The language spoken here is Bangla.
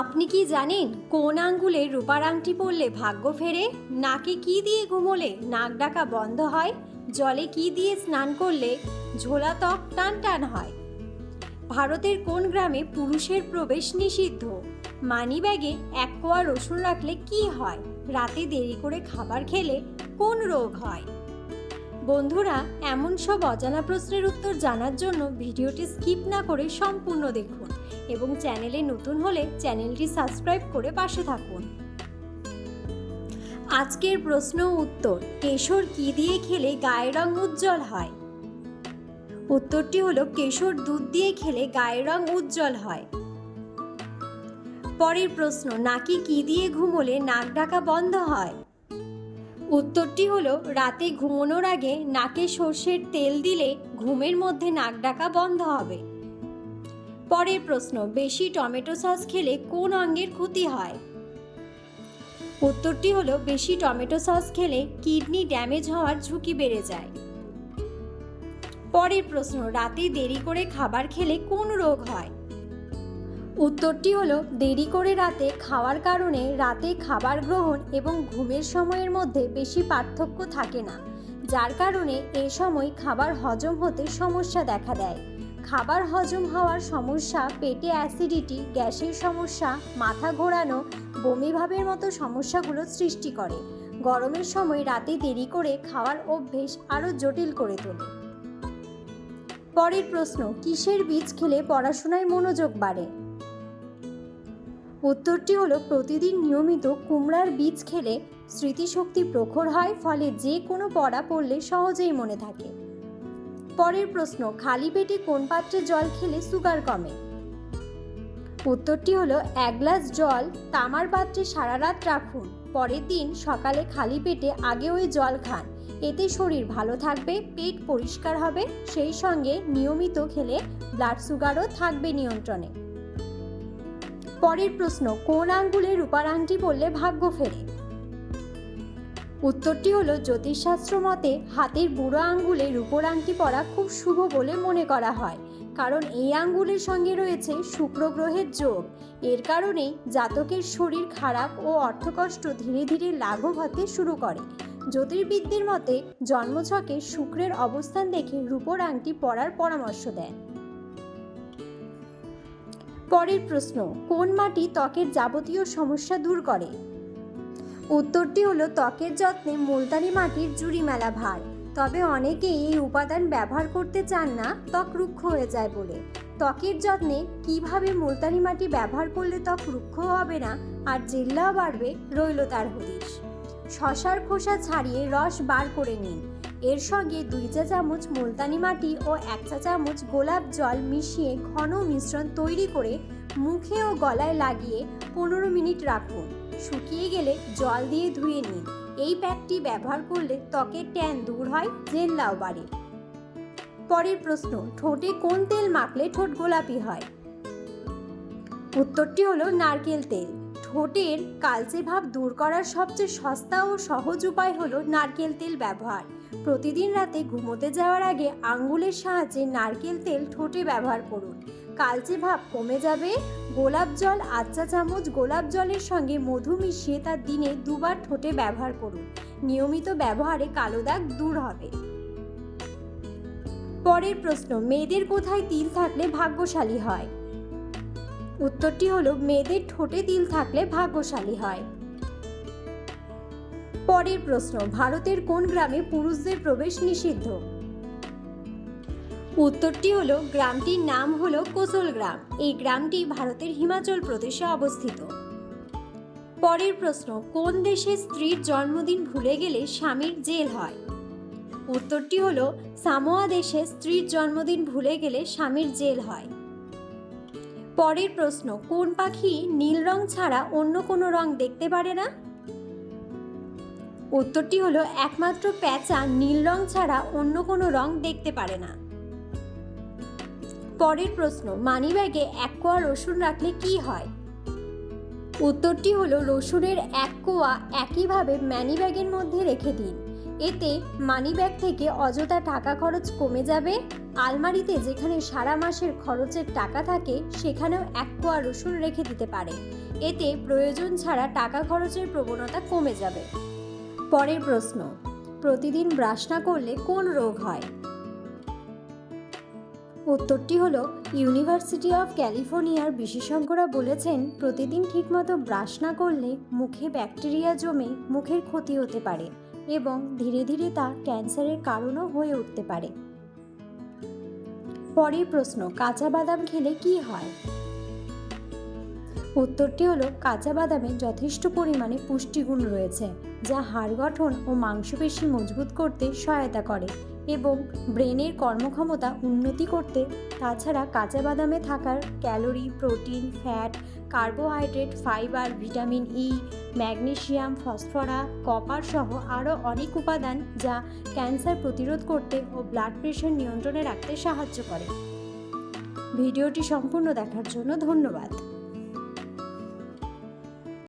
আপনি কি জানেন কোন আঙ্গুলে রূপার আংটি পরলে ভাগ্য ফেরে? নাকে কি দিয়ে ঘুমোলে নাক ডাকা বন্ধ হয়? জলে কি দিয়ে স্নান করলে ঝোলা ত্বক টান টান হয়? ভারতের কোন গ্রামে পুরুষের প্রবেশ নিষিদ্ধ? মানি ব্যাগে এক কোয়া রসুন রাখলে কি হয়? রাতে দেরি করে খাবার খেলে কোন রোগ হয়? বন্ধুরা, এমন সব অজানা প্রশ্নের উত্তর জানার জন্য ভিডিওটি স্কিপ না করে সম্পূর্ণ দেখুন। এবং চ্যানেলে নতুন হলে চ্যানেলটি সাবস্ক্রাইব করে পাশে থাকুন। আজকের প্রশ্ন উত্তর, কেশর কি দিয়ে খেলে গায়ের রং উজ্জ্বল হয়? উত্তরটি হলো, কেশর দুধ দিয়ে খেলে গায়ের রং উজ্জ্বল হয়। পরের প্রশ্ন, নাকি কি দিয়ে ঘুমোলে নাক ডাকা বন্ধ হয়? উত্তরটি হলো, রাতে ঘুমানোর আগে নাকে সর্ষের তেল দিলে ঘুমের মধ্যে নাক ডাকা বন্ধ হবে। পরের প্রশ্ন, বেশি টমেটো সস খেলে কোন অঙ্গের ক্ষতি হয়? উত্তরটি হলো, বেশি টমেটো সস খেলে কিডনি ড্যামেজ হওয়ার ঝুঁকি বেড়ে যায়। পরের প্রশ্ন, রাতে দেরি করে খাবার খেলে কোন রোগ হয়? উত্তরটি হলো, দেরি করে রাতে খাওয়ার কারণে রাতে খাবার গ্রহণ এবং ঘুমের সময়ের মধ্যে বেশি পার্থক্য থাকে না, যার কারণে এই সময় খাবার হজম হতে সমস্যা দেখা দেয়। খাবার হজম হওয়ার সমস্যা, পেটে অ্যাসিডিটি, গ্যাসের সমস্যা, মাথা ঘোরানো বমিভাবের মতো সমস্যাগুলো সৃষ্টি করে। গরমের সময় রাতে দেরি করে খাওয়ার অভ্যেস আরও জটিল করে তোলে। পরের প্রশ্ন, কিসের বীজ খেলে পড়াশোনায় মনোযোগ বাড়ে? উত্তরটি হলো, প্রতিদিন নিয়মিত কুমড়ার বীজ খেলে স্মৃতিশক্তি প্রখর হয়, ফলে যে কোনো পড়া পড়লে সহজেই মনে থাকে। পরের প্রশ্ন, খালি পেটে কোন পাত্রে জল খেলে সুগার কমে? উত্তরটি হলো, এক গ্লাস জল তামার পাত্রে সারা রাত রাখুন। পরের দিন সকালে খালি পেটে আগে ওই জল খান। এতে শরীর ভালো থাকবে, পেট পরিষ্কার হবে, সেই সঙ্গে নিয়মিত খেলে ব্লাড সুগারও থাকবে নিয়ন্ত্রণে। পরের প্রশ্ন, কোন আঙ্গুলে রূপার আংটি পরলে ভাগ্য ফেরে? উত্তরটি হলো, জ্যোতিষশাস্ত্র মতে হাতের বুড়ো আঙ্গুলে রূপোর আংটি পরা খুব শুভ বলে মনে করা হয়। কারণ এই আঙ্গুলের সঙ্গে রয়েছে শুক্র গ্রহের যোগ। এর কারণেই জাতকের শরীর খারাপ ও অর্থকষ্ট ধীরে ধীরে লাঘব হতে শুরু করে। জ্যোতির্বিদদের মতে জন্মছকে শুক্রের অবস্থান দেখে রূপোর আংটি পরার পরামর্শ দেন। পরের প্রশ্ন, কোন মাটি ত্বকের যাবতীয় সমস্যা দূর করে? উত্তরটি হলো ত্বকের যত্নে মুলতানি মাটির জুড়ি মেলা ভার। তবে অনেকেই এই উপাদান ব্যবহার করতে চান না, ত্বক রুক্ষ হয়ে যায় বলে। ত্বকের যত্নে কীভাবে মুলতানি মাটি ব্যবহার করলে ত্বক রুক্ষ হবে না আর জেল্লাও বাড়বে, রইল তার হদিশ। শশার খোসা ছাড়িয়ে রস বার করে নিন। এর সঙ্গে দুই চা চামচ মুলতানি মাটি ও এক চা চামচ গোলাপ জল মিশিয়ে ঘন মিশ্রণ তৈরি করে মুখে ও গলায় লাগিয়ে পনেরো মিনিট রাখুন। শুকিয়ে গেলে জল দিয়ে ধুয়ে নিন। এই প্যাকটি ব্যবহার করলে ত্বকের ট্যান দূর হয়, জেল্লাও বাড়ে। পরের প্রশ্ন, ঠোঁটে কোন তেল মাখলে ঠোঁট গোলাপি হয়? উত্তরটি হলো নারকেল তেল। ঠোঁটের কালচে ভাব দূর করার সবচেয়ে সস্তা ও সহজ উপায় হলো নারকেল তেল ব্যবহার। প্রতিদিন রাতে ঘুমোতে যাওয়ার আগে আঙ্গুলের সাহায্যে নারকেল তেল ঠোঁটে ব্যবহার করুন। কালচে ভাব কমে যাবে গোলাপ জল আধ চা চামচ গোলাপ জলের সঙ্গে মধু মিশিয়ে তা দিনে দুবার ঠোঁটে ব্যবহার করুন। নিয়মিত ব্যবহারে কালো দাগ দূর হবে। পরের প্রশ্ন, মেয়েদের কোথায় তিল থাকলে ভাগ্যশালী হয়? উত্তরটি হলো, মেয়েদের ঠোঁটে তিল থাকলে ভাগ্যশালী হয়। পরের প্রশ্ন, ভারতের কোন গ্রামে পুরুষদের প্রবেশ নিষিদ্ধ? উত্তরটি হলো, গ্রামটির নাম হলো কোসল গ্রাম। এই গ্রামটি ভারতের হিমাচল প্রদেশে অবস্থিত। পরের প্রশ্ন, কোন দেশে স্ত্রীর জন্মদিন ভুলে গেলে স্বামীর জেল হয়? উত্তরটি হলো, সামোয়া দেশে স্ত্রীর জন্মদিন ভুলে গেলে স্বামীর জেল হয়। পরের প্রশ্ন, কোন পাখি নীল রং ছাড়া অন্য কোনো রং দেখতে পারে না? উত্তরটি হলো, একমাত্র প্যাঁচা নীল রং ছাড়া অন্য কোনো রং দেখতে পারে না। পরের প্রশ্ন, মানিব্যাগে এক কোয়া রসুন রাখলে কি হয়? উত্তরটি হলো, রসুনের এক কোয়া একইভাবে ম্যানিব্যাগের মধ্যে রেখে দিন। এতে মানিব্যাগ থেকে অযথা টাকা খরচ কমে যাবে। আলমারিতে যেখানে সারা মাসের খরচের টাকা থাকে, সেখানেও এক কোয়া রসুন রেখে দিতে পারে। এতে প্রয়োজন ছাড়া টাকা খরচের প্রবণতা কমে যাবে। পরের প্রশ্ন, প্রতিদিন ব্রাশ না করলে কোন রোগ হয়? উত্তরটি হলো, ইউনিভার্সিটি অফ ক্যালিফোর্নিয়ার বিশেষজ্ঞরা বলেছেন, প্রতিদিন ঠিকমতো ব্রাশ না করলে মুখে ব্যাকটেরিয়া জমে মুখের ক্ষতি হতে পারে এবং ধীরে ধীরে তা ক্যান্সারের কারণও হয়ে উঠতে পারে। পরের প্রশ্ন, কাঁচা বাদাম খেলে কি হয়? উত্তরটি হলো, কাঁচা বাদামে যথেষ্ট পরিমাণে পুষ্টিগুণ রয়েছে, যা হাড় গঠন ও মাংসপেশি মজবুত করতে সহায়তা করে। এবং ব্রেনের কর্মক্ষমতা উন্নতি করতে, তাছাড়া কাঁচা বাদামে থাকার calorie, protein, fat, carbohydrate, fibre, vitamin E, magnesium, phosphorus, copper সহ আরও অনেক উপাদান যা ক্যান্সার প্রতিরোধ করতে ও ব্লাড প্রেশার নিয়ন্ত্রণে রাখতে সাহায্য করে। ভিডিওটি সম্পূর্ণ দেখার জন্য ধন্যবাদ।